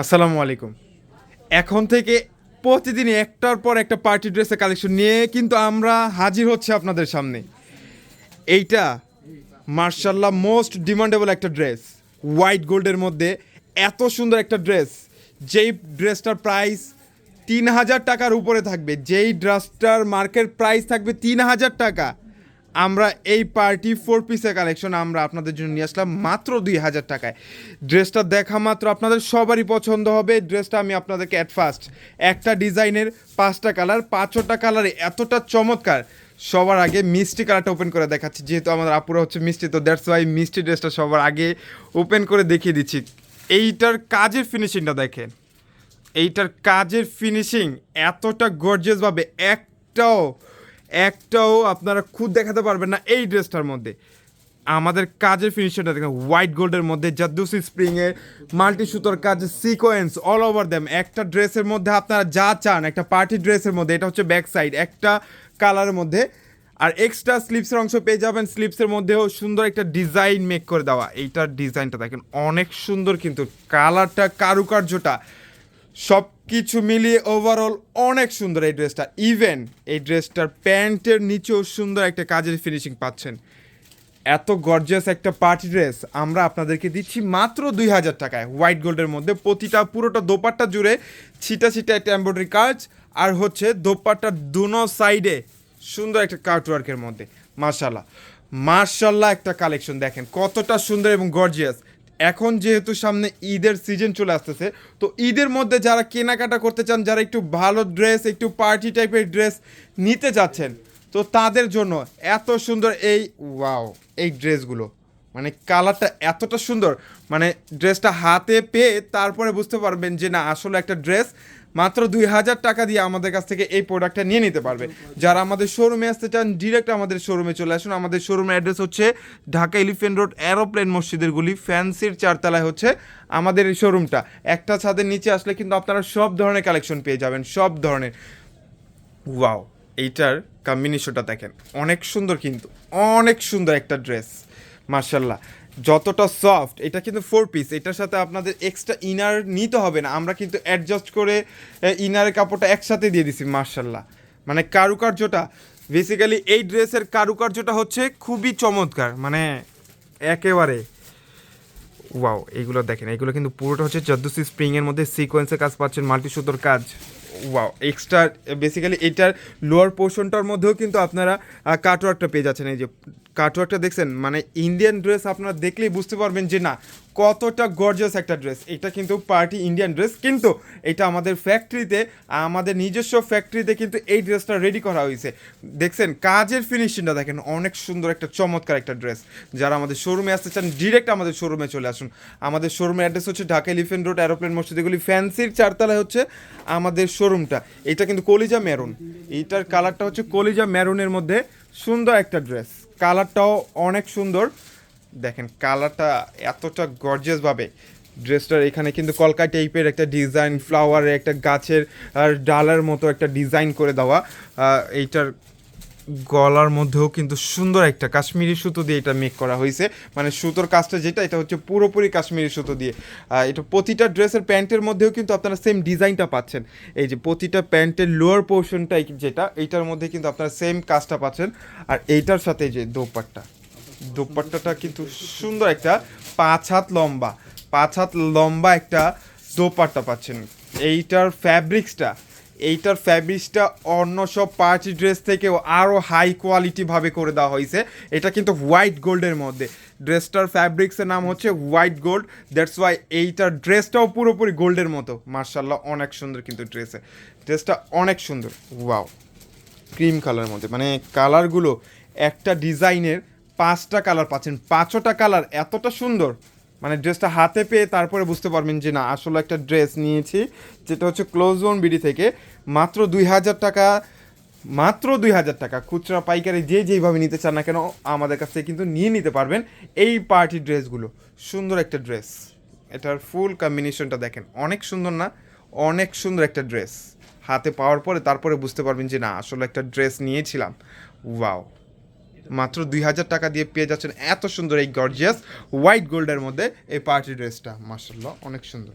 আসসালামু আলাইকুম। এখন থেকে প্রতিদিনই একটার পর একটা পার্টি ড্রেসের কালেকশন নিয়ে কিন্তু আমরা হাজির হচ্ছে আপনাদের সামনে। এইটা মার্শাল্লাহ মোস্ট ডিমান্ডেবল একটা ড্রেস। হোয়াইট গোল্ডের মধ্যে এত সুন্দর একটা ড্রেস। যেই ড্রেসটার প্রাইস তিন হাজার টাকার উপরে থাকবে। যেই ড্রেসটার মার্কেট প্রাইস থাকবে তিন হাজার টাকা। আমরা এই পার্টি ফোর পিসের কালেকশন আমরা আপনাদের জন্য নিয়ে আসলাম মাত্র দুই হাজার টাকায়। ড্রেসটা দেখা মাত্র আপনাদের সবারই পছন্দ হবে। ড্রেসটা আমি আপনাদেরকে অ্যাট ফার্স্ট একটা ডিজাইনের, পাঁচটা কালার পাঁচটা কালারে এতটা চমৎকার। সবার আগে মিষ্টি কালারটা ওপেন করে দেখাচ্ছি, যেহেতু আমাদের আপুরা হচ্ছে মিষ্টি, তো দ্যাটস ওয়াই মিষ্টি ড্রেসটা সবার আগে ওপেন করে দেখিয়ে দিচ্ছি। এইটার কাজের ফিনিশিংটা দেখেন। এইটার কাজের ফিনিশিং এতটা গর্জিয়াসভাবে একটাও একটাও আপনারা খুদ দেখাতে পারবেন না এই ড্রেসটার মধ্যে। আমাদের কাজের ফিনিশিংটা দেখেন হোয়াইট গোল্ডের মধ্যে জাদুসি স্প্রিংয়ের মাল্টি সুতোর কাজ সিকোয়েন্স অল ওভার দ্যাম একটা ড্রেসের মধ্যে আপনারা যা চান, একটা পার্টি ড্রেসের মধ্যে, এটা হচ্ছে ব্যাক সাইড একটা কালারের মধ্যে। আর এক্সট্রা স্লিপসের অংশ পেয়ে যাবেন স্লিপসের মধ্যেও সুন্দর একটা ডিজাইন মেক করে দেওয়া। এইটার ডিজাইনটা দেখেন, অনেক সুন্দর কিন্তু। কালারটা কারুকার্যটা। সব কিছু মিলিয়ে ওভারঅল অনেক সুন্দর এই ড্রেসটা ইভেন এই ড্রেসটার প্যান্টের নিচেও সুন্দর একটা কাজের ফিনিশিং পাচ্ছেন। এত গর্জিয়াস একটা পার্টি ড্রেস আমরা আপনাদেরকে দিচ্ছি মাত্র দুই হাজার টাকায়। হোয়াইট গোল্ডের মধ্যে প্রতিটা পুরোটা দোপাট্টা জুড়ে ছিটা ছিটা একটা এমব্রয়ডারি কাজ। আর হচ্ছে দোপাট্টার দুনো সাইডে সুন্দর একটা কার্টওয়ার্কের মধ্যে। মার্শাল্লাহ মার্শাল্লাহ একটা কালেকশন দেখেন। কতটা সুন্দর এবং গর্জিয়াস এখন যেহেতু সামনে ঈদের সিজন চলে আসতেছে, তো ঈদের মধ্যে যারা কেনাকাটা করতে চান, যারা একটু ভালো ড্রেস একটু পার্টি টাইপের ড্রেস নিতে যাচ্ছেন, তো তাদের জন্য এত সুন্দর এই ওয়াও এই ড্রেসগুলো মানে কালারটা এতটা সুন্দর মানে ড্রেসটা হাতে পেয়ে তারপরে বুঝতে পারবেন যে না, আসলে একটা ড্রেস মাত্র দুই হাজার টাকা দিয়ে আমাদের কাছ থেকে এই প্রোডাক্টটা নিয়ে নিতে পারবে। যারা আমাদের শোরুমে আসতে চান ডিরেক্ট আমাদের শোরুমে চলে আসুন। আমাদের শোরুমের অ্যাড্রেস হচ্ছে ঢাকা এলিফেন্ট রোড অ্যারোপ্লেন মসজিদের গুলি ফ্যান্সির চারতলায় হচ্ছে আমাদের এই শোরুমটা একটা ছাদের নিচে আসলে কিন্তু আপনারা সব ধরনের কালেকশন পেয়ে যাবেন, সব ধরনের। ওয়াও এইটার কম্বিনেশনটা দেখেন, অনেক সুন্দর কিন্তু, অনেক সুন্দর একটা ড্রেস মার্শাল্লাহ যতটা সফট এটা কিন্তু ফোর পিস এটার সাথে আপনাদের এক্সট্রা ইনার নিতে হবে না। আমরা কিন্তু অ্যাডজাস্ট করে ইনারের কাপড়টা একসাথে দিয়ে দিছি মার্শাল্লাহ মানে কারুকার্যটা বেসিক্যালি এই ড্রেসের কারুকার্যটা হচ্ছে খুবই চমৎকার মানে একেবারে। ওয়াও এইগুলো দেখেন এইগুলো কিন্তু পুরোটা হচ্ছে চদ্দুসি স্প্রিংয়ের মধ্যে সিকোয়েন্সের কাজ পাচ্ছেন মাল্টি সুতোর কাজ। ওয়াও এক্সট্রা বেসিক্যালি এটার লোয়ার পোর্শনটার মধ্যেও কিন্তু আপনারা কাটওয়ার্কটা পেয়ে যাচ্ছেন, এই যে কাটওয়ার্কটা দেখছেন? মানে ইন্ডিয়ান ড্রেস আপনারা দেখলেই বুঝতে পারবেন যে না, কতটা গর্জিয়াস একটা ড্রেস এটা কিন্তু পার্টি ইন্ডিয়ান ড্রেস কিন্তু এটা আমাদের ফ্যাক্টরিতে আমাদের নিজস্ব ফ্যাক্টরিতে কিন্তু এই ড্রেসটা রেডি করা হয়েছে। দেখছেন, কাজের ফিনিশিংটা দেখেন, অনেক সুন্দর একটা, চমৎকার একটা ড্রেস যারা আমাদের শোরুমে আসতে চান ডিরেক্ট আমাদের শোরুমে চলে আসুন। আমাদের শোরুমের অ্যাড্রেস হচ্ছে ঢাকা এলিফেন্ট রোড অ্যারোপ্লেন মসজিদগুলি ফ্যান্সির চারতলায় হচ্ছে আমাদের শোরুমটা এটা কিন্তু কলিজা মেরুন। এইটার কালারটা হচ্ছে কলিজা মেরুনের মধ্যে সুন্দর একটা ড্রেস কালারটাও অনেক সুন্দর। দেখেন, কালারটা এতটা গর্জিয়াসভাবে। ড্রেসটার এখানে কিন্তু কলকা টাইপের একটা ডিজাইন, ফ্লাওয়ারের, একটা গাছের, আর ডালার মতো একটা ডিজাইন করে দেওয়া। এইটার গলার মধ্যেও কিন্তু সুন্দর একটা কাশ্মীরি সুতো দিয়ে এটা মেক করা হয়েছে। মানে সুতোর কাজটা যেটা, এটা হচ্ছে পুরোপুরি কাশ্মীরি সুতো দিয়ে। এটা প্রতিটা ড্রেসের প্যান্টের মধ্যেও কিন্তু আপনারা সেম ডিজাইনটা পাচ্ছেন। এই যে প্রতিটা প্যান্টের লোয়ার পোর্শনটাই যেটা, এইটার মধ্যে কিন্তু আপনারা সেম কাজটা পাচ্ছেন। আর এইটার সাথে যে দোপাট্টা, দোপাট্টাটা কিন্তু সুন্দর একটা পাঁচ হাত লম্বা, পাঁচ হাত লম্বা একটা দোপাট্টা পাচ্ছেন। এইটার ফ্যাব্রিক্সটা এইটার ফ্যাব্রিক্সটা অন্য সব পার্টি ড্রেস থেকেও আরও হাই কোয়ালিটি ভাবে করে দেওয়া হয়েছে। এটা কিন্তু হোয়াইট গোল্ডের মধ্যে। ড্রেসটার ফ্যাব্রিক্সের নাম হচ্ছে হোয়াইট গোল্ড দ্যাটস ওয়াই এইটার ড্রেসটাও পুরোপুরি গোল্ডের মতো। মার্শাল্লাহ, অনেক সুন্দর কিন্তু ড্রেসে ড্রেসটা অনেক সুন্দর। ওয়াও ক্রিম কালারের মধ্যে। মানে কালারগুলো একটা ডিজাইনের পাঁচটা কালার পাচ্ছেন। পাঁচটা কালার এতটা সুন্দর। মানে ড্রেসটা হাতে পেয়ে তারপরে বুঝতে পারবেন যে না, আসলে একটা ড্রেস নিয়েছি, যেটা হচ্ছে ক্লোজ জোন বিডি থেকে মাত্র দুই হাজার টাকা, মাত্র দুই হাজার টাকা, খুচরা পাইকারি যে যেইভাবে নিতে চান না কেন, আমাদের কাছ থেকে কিন্তু নিয়ে নিতে পারবেন এই পার্টি ড্রেসগুলো সুন্দর একটা ড্রেস এটার ফুল কম্বিনেশনটা দেখেন, অনেক সুন্দর না? অনেক সুন্দর একটা ড্রেস হাতে পাওয়ার পরে তারপরে বুঝতে পারবেন যে না, আসলে একটা ড্রেস নিয়েছিলাম। ওয়াও মাত্র দুই হাজার টাকা দিয়ে পেয়ে যাচ্ছেন এত সুন্দর এই গর্জিয়াস হোয়াইট গোল্ডের মধ্যে এই পার্টি ড্রেসটা মার্শাল্লাহ অনেক সুন্দর।